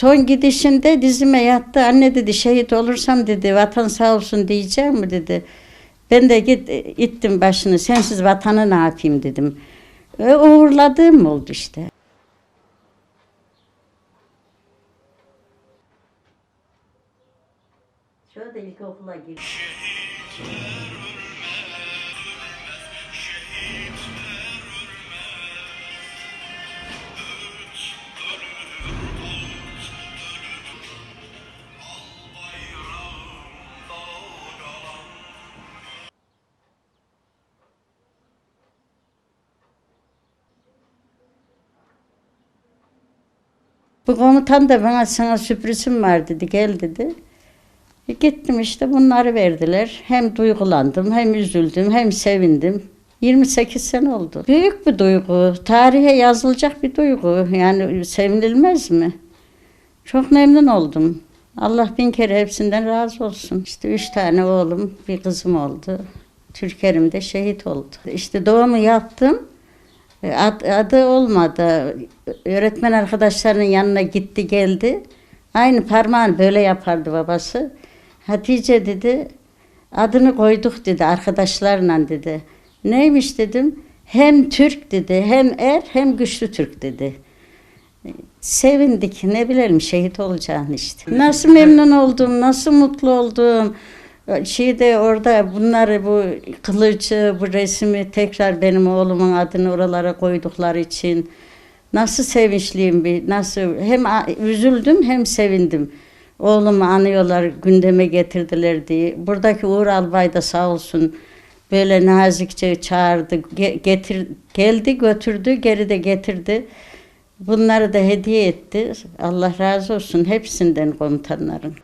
Son gidişinde dizime yattı. Anne dedi şehit olursam dedi vatan sağ olsun diyeceğim mi dedi. Ben de git ittim başını sensiz vatanı ne yapayım dedim. E, uğurladığım oldu işte. Şöyle ilkokula girdim. Bu komutan da bana sana sürprizim var dedi gel dedi. E, gittim işte bunları verdiler. Hem duygulandım hem üzüldüm hem sevindim. 28 sene oldu. Büyük bir duygu. Tarihe yazılacak bir duygu. Yani sevinilmez mi? Çok memnun oldum. Allah bin kere hepsinden razı olsun. İşte üç tane oğlum, bir kızım oldu. Türkerim de şehit oldu. İşte doğumu yaptım. E, Ad, adı olmadı. Öğretmen arkadaşlarının yanına gitti geldi. Aynı parmağını böyle yapardı babası. Hatice dedi, adını koyduk dedi arkadaşlarla dedi. Neymiş dedim. Hem Türk dedi, hem er hem güçlü Türk dedi. Sevindik, ne bilelim şehit olacağını işte. Nasıl memnun oldum, nasıl mutlu oldum. Şeyde orada bunları bu kılıcı, bu resmi tekrar benim oğlumun adını oralara koydukları için nasıl sevinçliyim bir, nasıl hem üzüldüm hem sevindim. Oğlumu anıyorlar, gündeme getirdiler diye. Buradaki Uğur Albay da sağ olsun böyle nazikçe çağırdı, ge- getir, geldi götürdü, geri de getirdi. Bunları da hediye etti. Allah razı olsun hepsinden komutanların.